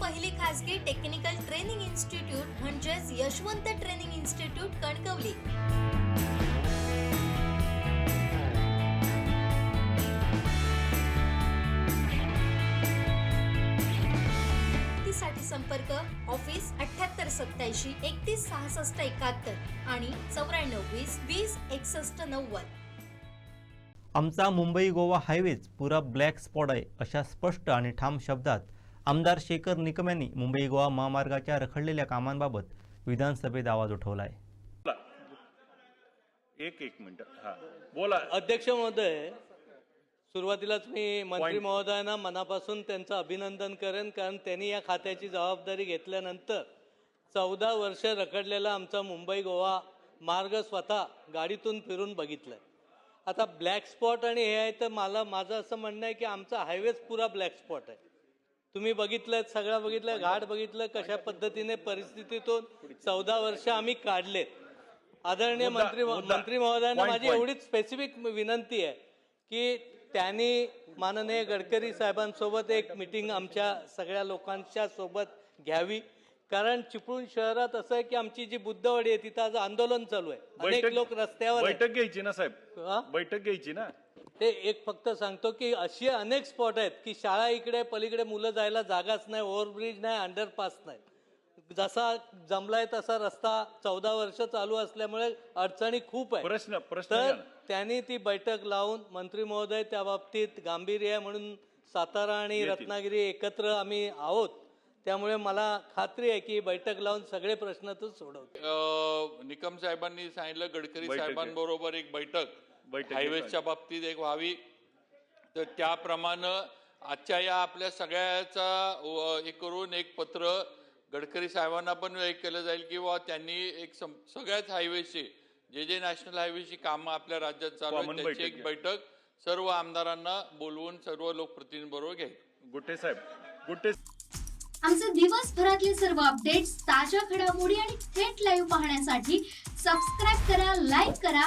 पहिली खासगी technical training institute म्हणजेच यशवंत ट्रेनिंग इन्स्टिट्यूट कणकवली. साठी संपर्क ऑफिस अठ्याहत्तर सत्याऐंशी एकतीस सहासष्ट एकाहत्तर आणि चौऱ्याण्णव वीस वीस एकसष्ट नव्वद. आमचा मुंबई गोवा हायवेज पुरा ब्लॅक स्पॉट आहे अशा स्पष्ट आणि ठाम शब्दात आमदार शेखर निकम यांनी मुंबई गोवा महामार्गाच्या रखडलेल्या कामांबाबत विधानसभेत आवाज उठवला आहे बोला. एक एक मिनिट. हा. बोला. अध्यक्ष महोदय सुरुवातीलाच मी मंत्री. महोदयांना मनापासून त्यांचं अभिनंदन करेन कारण त्यांनी या खात्याची जबाबदारी घेतल्यानंतर चौदा वर्ष रखडलेला आमचा मुंबई गोवा मार्ग स्वतः गाडीतून फिरून बघितलाय. आता ब्लॅक स्पॉट आणि हे आहे तर मला माझं असं म्हणणं आहे की आमचा हायवेच पुरा ब्लॅक स्पॉट आहे. तुम्ही बघितलं सगळं बघितलं घाट बघितलं कशा पद्धतीने परिस्थितीतून चौदा वर्ष आम्ही काढलेत आदरणीय मंत्री. मंत्री महोदयांना माझी. एवढीच स्पेसिफिक विनंती आहे की त्यांनी माननीय गडकरी साहेबांसोबत एक मिटिंग आमच्या सगळ्या लोकांच्या सोबत घ्यावी कारण चिपळूण शहरात असं आहे की आमची जी बुद्धवाडी आहे तिथं आज आंदोलन चालू आहे अनेक लोक रस्त्यावर. बैठक घ्यायची ना साहेब हा? बैठक घ्यायची ना ते एक फक्त सांगतो की अशी अनेक स्पॉट आहेत की शाळा इकडे पलीकडे मुलं जायला जागाच नाही ओव्हरब्रिज नाही अंडरपास नाही जसा जमलाय तसा रस्ता चौदा वर्ष चालू असल्यामुळे अडचणी खूप आहे प्रश्न प्रश्न तर. त्यांनी ती बैठक लावून मंत्री महोदय त्या बाबतीत गांभीर्य आहे म्हणून सातारा आणि. रत्नागिरी एकत्र आम्ही आहोत त्यामुळे मला खात्री आहे की बैठक लावून सगळे प्रश्न तो सोडवतो अ, निकम साहेबांनी सांगितलं गडकरी. साहेबांबरोबर एक बैठक बैठक हायवेजच्या बाबतीत एक व्हावी. तर त्याप्रमाणे आजच्या या आपल्या सगळ्याचा व- हे करून एक पत्र गडकरी साहेबांना पण एक केलं जाईल की त्यांनी एक सगळ्याच हायवेची जे जे नॅशनल हायवेची कामं आपल्या राज्यात चालू आहेत त्याची बैठक एक. बैठक सर्व आमदारांना बोलवून सर्व लोकप्रतिनिधींबरोबर घ्यावी गुट्टे साहेब गुट्टे आमचे दिवसभरातले सर्व अपडेट्स ताज्या घडामोडी आणि थेट लाईव्ह पाहण्यासाठी सबस्क्राईब करा लाईक करा